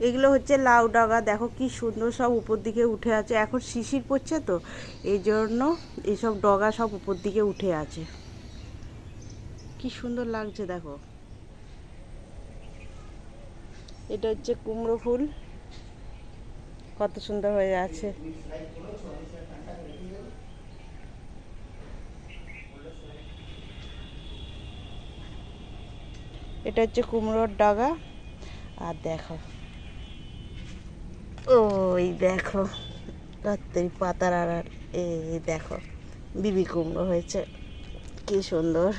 এগুলো হচ্ছে লাউ ডাগা, দেখো কি সুন্দর সব উপর দিকে উঠে আছে। এখন শিশির পড়ছে তো, এই জন্য এইসব ডগা সব উপর দিকে উঠে আছে। কি সুন্দর লাগছে, দেখো। এটা হচ্ছে কুমড়ো ফুল। কত সুন্দর হয়ে আছে। এটা হচ্ছে কুমড়োর ডাগা। আর দেখো। ওই দেখো রাত্রি পাতার আড়াল, এই দেখো, বিবি কুমড়ো হয়েছে, কি সুন্দর।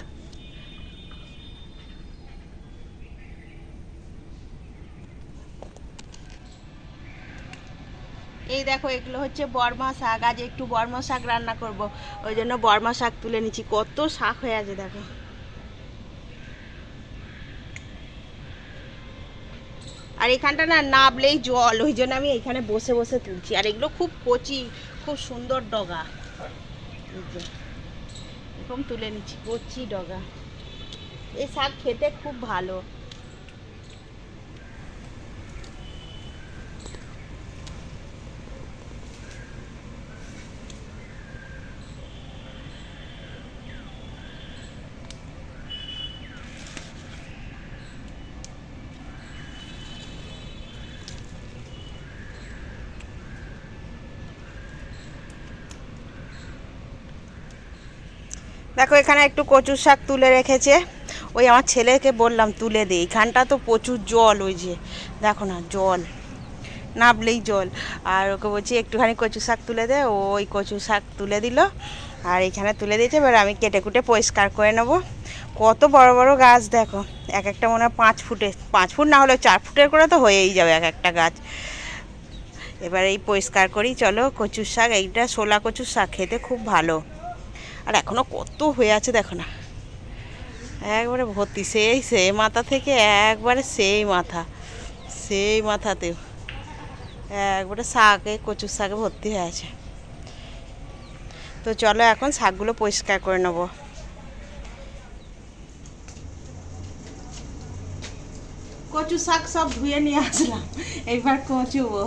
এই দেখো, এগুলো হচ্ছে বর্মা শাক, আজ একটু বর্মা শাক রান্না করব, ওই জন্য বর্মা শাক তুলে নিচ্ছি, কত শাক হয়ে আছে দেখো। আর এখানটা না নাবলেই জল, ওই জন্য আমি এখানে বসে বসে তুলছি। আর এগুলো খুব কচি, খুব সুন্দর ডগা। এরকম তুলে নিচ্ছি, কচি ডগা। এই শাক খেতে খুব ভালো। দেখো, এখানে একটু কচুর শাক তুলে রেখেছে। ওই আমার ছেলেকে বললাম, তুলে দে। এখানটা তো প্রচুর জল, ওই যে। দেখো না, জল, নাবলেই জল। আর ওকে বলছি, একটুখানি কচু শাক তুলে দে। ও ওই কচু শাক তুলে দিল। আর এখানে তুলে দিয়েছে, এবার আমি কেটে কুটে পরিষ্কার করে নেব। কত বড় বড় গাছ, দেখো। এক একটা মনে হয় পাঁচ ফুটে, পাঁচ ফুট না হলে চার ফুটের করে তো হয়েই যাবে এক একটা গাছ। এবার এই পরিষ্কার করি, চলো। কচুর শাক, এইটা শোলা কচুর শাক, খেতে খুব ভালো। আর এখনও কত হয়ে আছে দেখো না। একবারে ভর্তি, সেই সেই মাথা থেকে একবারে সেই মাথা, সেই মাথাতে একবারে শাকে কচুর শাকে ভর্তি হয়ে আছে। তো চলো এখন শাকগুলো পরিষ্কার করে নেব। কচু শাক সব ধুয়ে নিয়ে আসলাম এইবার কচুবো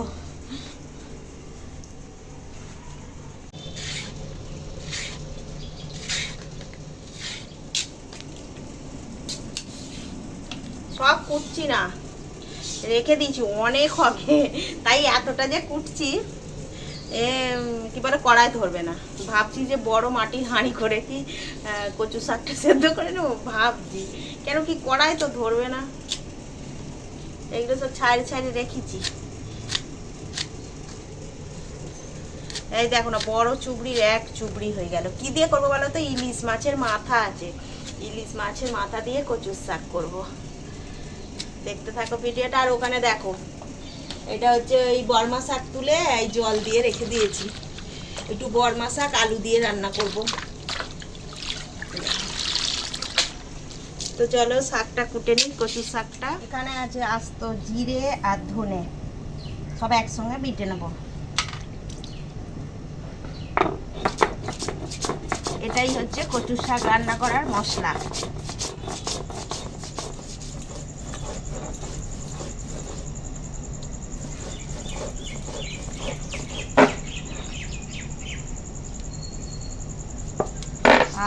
সব কুটছি না। রেখে দিয়েছি, অনেক হবে। তাই এতটা যে কুটছি, এ কি বলে, কড়াই ধরবে না। ভাবছি যে বড় মাটির হাঁড়ি করে কি কচু শাকটা সেদ্ধ করে নেব? ভাবছি। কেন কি কড়াই তো ধরবে না। এগুলো সব ছাড়ি ছাড়ি রেখেছি। এই দেখো না, বড় চুবড়ির এক চুবড়ি হয়ে গেল। কি দিয়ে করব বলো তো? ইলিশ মাছের মাথা আছে। ইলিশ মাছের মাথা দিয়ে কচুর শাক করব। দেখতে থাকো ভিডিওটা, আর ওখানে দেখো। এটা হচ্ছে এই বর্মা শাক তুলে এই জল দিয়ে রেখে দিয়েছি। একটু বর্মা শাক, আলু দিয়ে রান্না করব। তো চলো শাকটা কুটে নিই, কচুর শাকটা। এখানে আছে আস্ত জিরে আর ধনে। সব একসঙ্গে বেটে নেব। এটাই হচ্ছে কচুর শাক রান্না করার মশলা।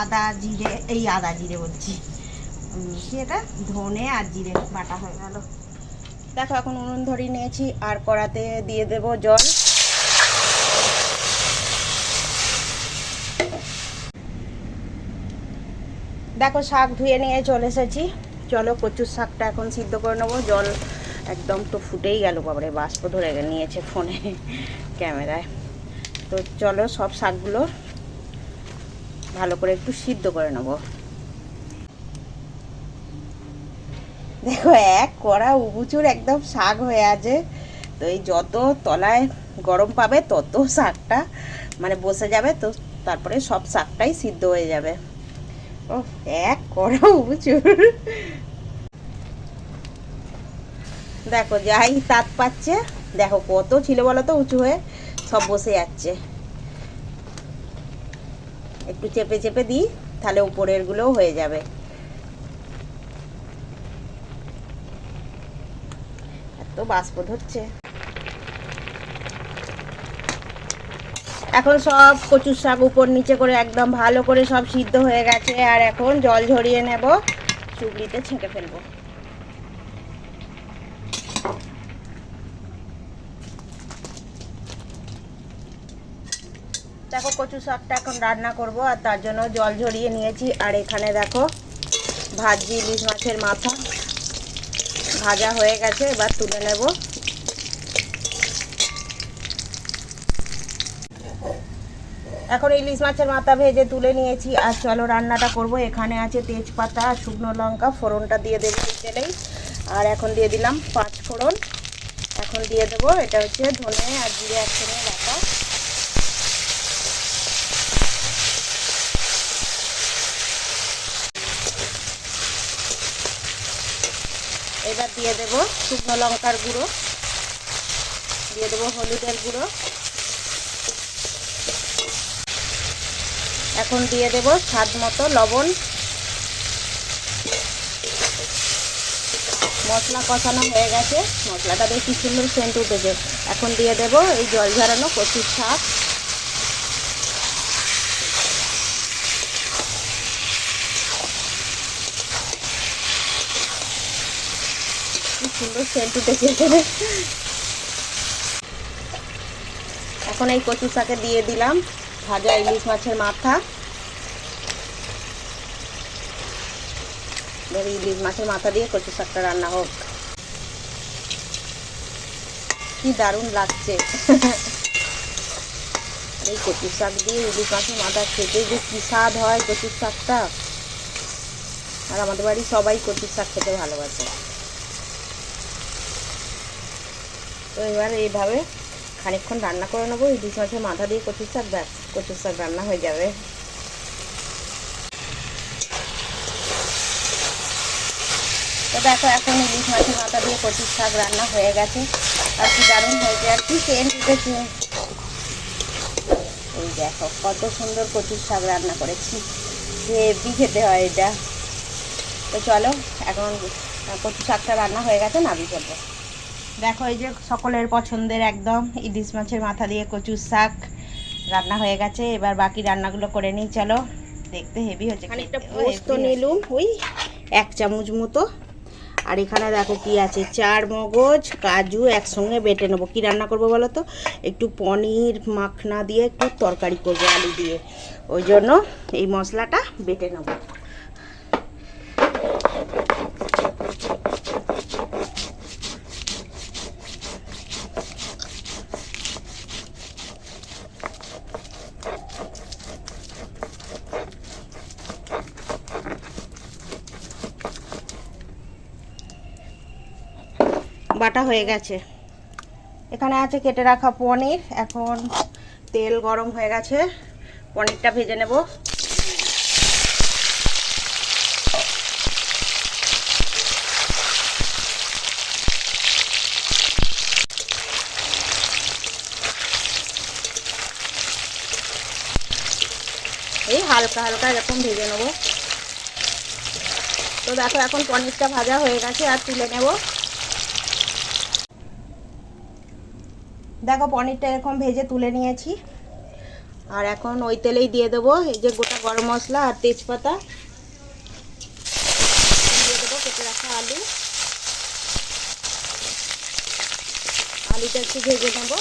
আদা জিরে, এই আদা জিরে বলছি। কি এটা ধনে আর জিরে বাটা হয়ে গেল। দেখো, এখন উনুন ধরিয়ে নিয়েছি, আর কড়াতে দিয়ে দেব জল। দেখো, শাক ধুয়ে নিয়ে চলে এসেছি। চলো, কচুর শাকটা এখন সিদ্ধ করে নেব। জল একদম তো ফুটেই গেল, বাবারে, বাষ্প ধরে নিয়েছে ফোনে, ক্যামেরায়। তো চলো, সব শাকগুলো ভালো করে একটু সিদ্ধ করে নেব। দেখো, এক কড়া উবুচুর একদম শাক হয়ে আছে। তো এই যত তলায় গরম পাবে, তত শাকটা মানে বসে যাবে, তো তারপরে সব শাকটাই সিদ্ধ হয়ে যাবে। ও এক কড়া উবুচুর। দেখো, যাই তাত পাচ্ছে, দেখো কত ছিল বলো তো উঁচু হয়ে, সব বসে যাচ্ছে। একটু চেপে চেপে দিই, তাহলে উপরের গুলোও হয়ে যাবে। এত বাষ্প ধরছে এখন সব কচুর শাক উপর নিচে করে একদম ভালো করে সব সিদ্ধ হয়ে গেছে, আর এখন জল ঝরিয়ে নেব চুগলিতে ছেঁকে ফেলব। দেখো কচু শাকটা এখন রান্না করব, আর তার জন্য জল ঝরিয়ে নিয়েছি। আর এখানে দেখো ভাজি ইলিশ মাছের মাথা। ভাজা হয়ে গেছে, এবার তুলে নেব। এখন ইলিশ মাছের মাথা ভেজে তুলে নিয়েছি, আর চলো রান্নাটা করব। এখানে আছে তেজপাতা আর শুকনো লঙ্কা, ফোড়নটা দিয়ে দেবো তেলেই। আর এখন দিয়ে দিলাম পাঁচ ফোড়ন এখন দিয়ে দেবো, এটা হচ্ছে ধনে আর জিরে একসঙ্গে রাখা এবার দিয়ে দেব শুকনো লঙ্কার গুঁড়ো। দিয়ে দেবো হলুদের গুঁড়ো। এখন দিয়ে দেব স্বাদ মতো লবণ। মশলা কষানো হয়ে গেছে। মশলাটা বেশ সুন্দর সেন্ট উঠেছে। এখন দিয়ে দেব এই জল ঝরানো কচুর শাক কি এখন এই দিয়ে দিলাম ভাজা ইলিশ মাছের মাথা। ইলিশ মাছের মাথা দিয়ে রান্না হোক। কি দারুণ লাগছে। এই কচু শাক দিয়ে ইলিশ মাছের মাথা খেতে যে কি স্বাদ হয় কচুর শাকটা। আর আমাদের বাড়ি সবাই কচুর শাক খেতে ভালোবাসে। তো এবার এইভাবে খানিকক্ষণ রান্না করে নেব। ইলিশ মাছের মাথা দিয়ে কচুর শাক, ব্যাস, কচুর শাক রান্না হয়ে যাবে। তো দেখো, এখন ইলিশ মাছের মাথা দিয়ে কচুর শাক রান্না হয়ে গেছে। আর কি দারুণ হয়েছে, আর কি সেন্ট উঠেছে এই দেখো, কত সুন্দর কচুর শাক রান্না করেছি। হেভি খেতে হয় এটা। তো চলো, এখন কচু শাকটা রান্না হয়ে গেছে নাবি ফেলব। দেখো এই যে সকলের পছন্দের একদম ইলিশ মাছের মাথা দিয়ে কচুর শাক রান্না হয়ে গেছে। এবার বাকি রান্নাগুলো করে নিই চলো। দেখতে হেভি হচ্ছে পোস্ত নিলুম ওই এক চামচ মতো। আর এখানে দেখো কি আছে চার মগজ কাজু একসঙ্গে বেটে নেব। কি রান্না করব বলো তো? একটু পনির মাখনা দিয়ে একটু তরকারি করব আলু দিয়ে। ওই জন্য এই মশলাটা বেটে নেব। বাটা হয়ে গেছে। এখানে আছে কেটে রাখা পনির। এখন তেল গরম হয়ে গেছে। পনিরটা ভেজে নেব। এই হালকা হালকা এরকম ভেজে নেব। তো দেখো এখন পনিরটা ভাজা হয়ে গেছে, আর তুলে নেব। দেখো পনিরটা এরকম ভেজে তুলে নিয়েছি। আর এখন ওই তেলেই দিয়ে দেবো, এই যে গোটা গরম মশলা আর তেজপাতা। দিয়ে দেবো কেটে রাখা আলু। আলুটা একটু ভেজে নেব।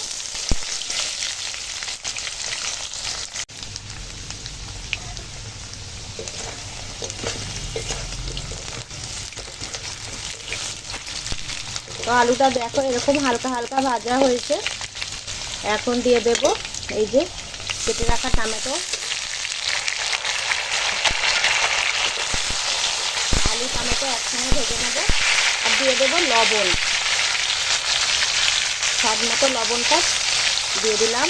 তো আলুটা দেখো এরকম হালকা হালকা ভাজা হয়েছে। এখন দিয়ে দেব এই যে কেটে রাখা টমেটো। আলু, টমেটো একসঙ্গে ভেজে নেব। আর দিয়ে দেবো লবণ। স্বাদ মতো লবণটা দিয়ে দিলাম।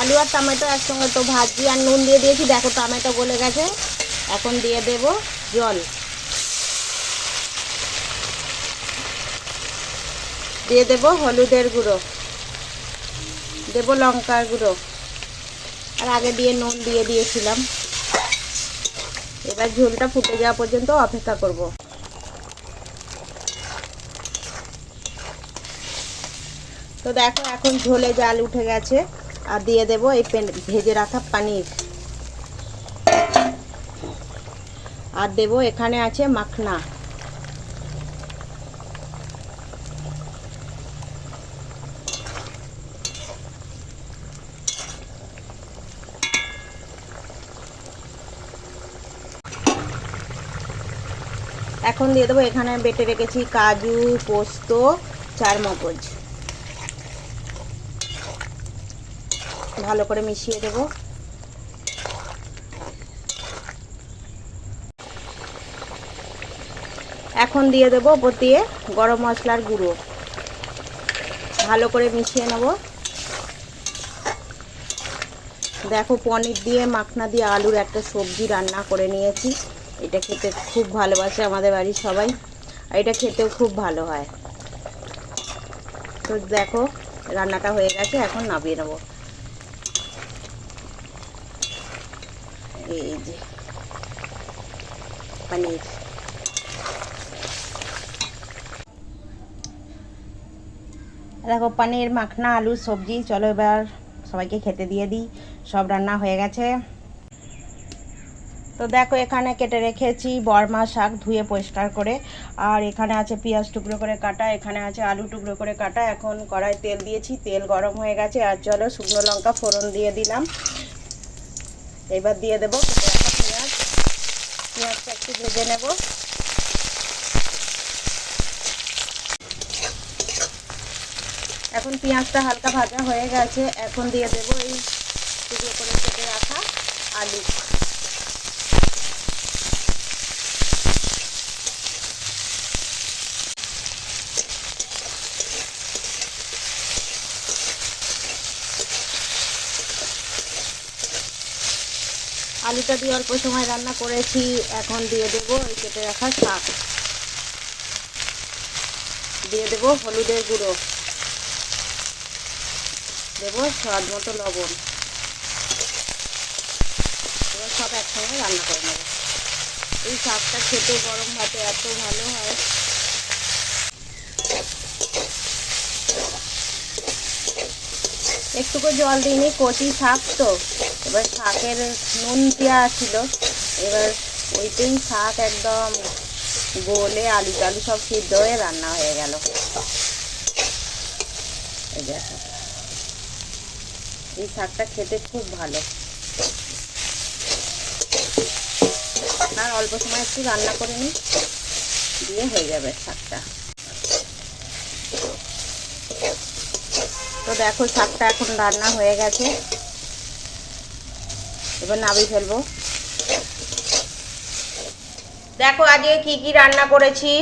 আলু আর টমেটো একসঙ্গে তো ভাজি আর নুন দিয়ে দিয়েছি। দেখো টমেটো গলে গেছে। এখন দিয়ে দেব জল। দিয়ে দেব হলুদের গুঁড়ো। দেব লঙ্কার গুঁড়ো। আর আগে দিয়ে নুন দিয়ে দিয়েছিলাম। এবার ঝোলটা ফুটে যাওয়া পর্যন্ত অপেক্ষা করব। তো দেখো, এখন ঝোলে জাল উঠে গেছে। আর দিয়ে দেব এই ভেজে রাখা পানির। আর দেব এখানে আছে মাখনা। এখন দিয়ে দেবো, এখানে বেটে রেখেছি কাজু, পোস্ত, চার মগজ। ভালো করে মিশিয়ে দেবো। এখন দিয়ে দেবো ওপর দিয়ে গরম মশলার গুঁড়ো। ভালো করে মিশিয়ে নেব। দেখো, পনির দিয়ে, মাখনা দিয়ে, আলুর একটা সবজি রান্না করে নিয়েছি। এটা খেতে খুব ভালোবাসে আমাদের বাড়ির সবাই, আর এটা খেতেও খুব ভালো হয়। তো দেখো, রান্নাটা হয়ে গেছে, এখন নামিয়ে নেব। এই যে, পনির। দেখো, পনির, মাখনা, আলু, সবজি, চলো এবার সবাইকে খেতে দিয়ে দিই। সব রান্না হয়ে গেছে। তো দেখো, এখানে কেটে রেখেছি বরমা শাক ধুয়ে পরিষ্কার করে। আর এখানে আছে পেঁয়াজ টুকরো করে কাটা, এখানে আছে আলু টুকরো করে কাটা। এখন কড়াই তেল দিয়েছি, তেল গরম হয়ে গেছে। আর চলো শুকনো লঙ্কা ফোড়ন দিয়ে দিলাম। এবার দিয়ে দেবো পেঁয়াজ। পেঁয়াজটা একটু ভেজে নেব। এখন পেঁয়াজটা হালকা ভাজা হয়ে গেছে। এখন দিয়ে দেবো এই টুকরো করে কেটে রাখা আলু। আলুটা দিয়ে অল্প সময় রান্না করেছি, এখন দিয়ে দেবো ওই কেটে রাখা শাক। দিয়ে দেবো হলুদের গুঁড়ো। দেবো স্বাদ মতো লবণ। এবার সব একসঙ্গে রান্না করে নেব। এই শাকটা খেতে গরম ভাতে এত ভালো হয়। একটুকু জল দিইনি, কচি শাক তো। এবার শাকের নুন দেওয়া ছিল। এবার ওইটাই শাক একদম গোলে আলু টালু সব সিদ্ধ হয়ে রান্না হয়ে গেল। এই এই শাকটা খেতে খুব ভালো। আর অল্প সময় একটু রান্না করে নিই, দিয়ে হয়ে যাবে শাকটা। দেখো, শাকটা এখন রান্না হয়ে গেছে। এবার নাবি ফেলব। দেখো, আজকে কি কি রান্না করেছি?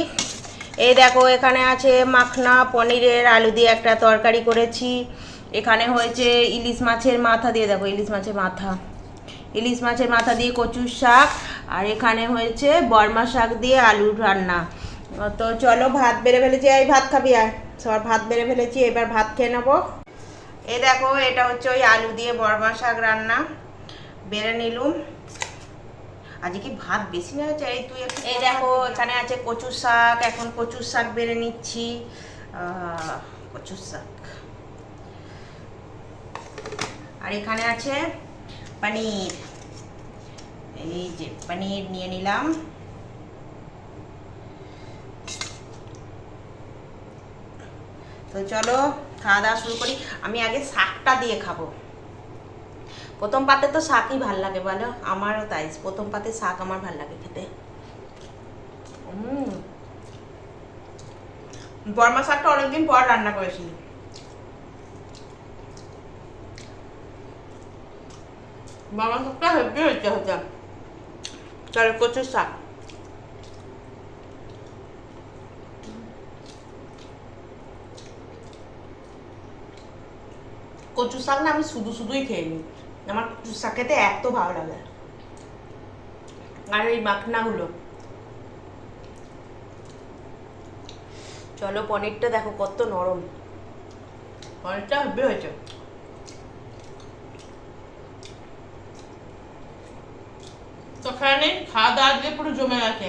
এই দেখো, এখানে আছে মাখনা, পনিরের আলু দিয়ে একটা তরকারি করেছি। এখানে হয়েছে ইলিশ মাছের মাথা দিয়ে, দেখো, ইলিশ মাছের মাথা। ইলিশ মাছের মাথা দিয়ে কচুর শাক, আর এখানে হয়েছে বর্মা শাক দিয়ে আলুর রান্না। তো চলো, ভাত বেড়ে ফেলেছি, এই ভাত খাবি আর সবার ভাত বেড়ে ফেলেছি, এবার ভাত খেয়ে নেব। এই দেখো এটা হচ্ছে ওই আলু দিয়ে বর্মা শাক রান্না। বেড়ে নিলুম। আজকে কি ভাত বেশি না হয়েছে এই তুই এই দেখো এখানে আছে কচুর শাক এখন কচুর শাক বেড়ে নিচ্ছি। কচুর শাক। আর এখানে আছে পনির। এই যে পনির নিয়ে নিলাম। তো চলো খাওয়া দাওয়া শুরু করি, আমি আগে শাকটা দিয়ে খাব। প্রথম পাতে তো শাকই ভালো লাগে বলো, আমারও তাই, প্রথম পাতে শাক আমার ভালো লাগে খেতে। বর্মা শাকটা অনেকদিন পর রান্না করেছি। বর্মা শাকটা হেভি হয়েছে হচ্ছে চলো কচুর শাক। কচু শাক না আমি শুধু শুধুই খেয়ে নিই। আমার কচু শাক খেতে এত ভালো লাগে। আর ওই মাখনাগুলো। চলো পনিরটা দেখো কত নরম। পনিরটা হবে হয়েছে। খাওয়া দাওয়া দিয়ে পুরো জমে রাখে